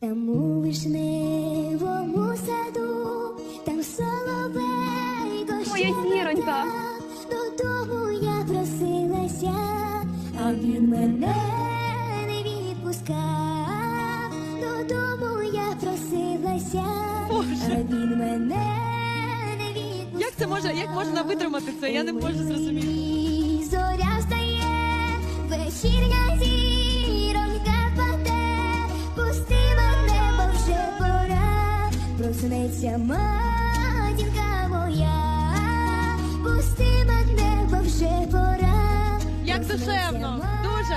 Там у вишневому саду, там соловейко Моя зіронька. Додому я просилася, а він мене не відпускав. Додому я просилася, а він мене не відпускав. Як це може, як можна витримати це? Я не можу зрозуміти. Проснеться матінка моя, пусти мене, бо вже пора. Як душевно, дуже.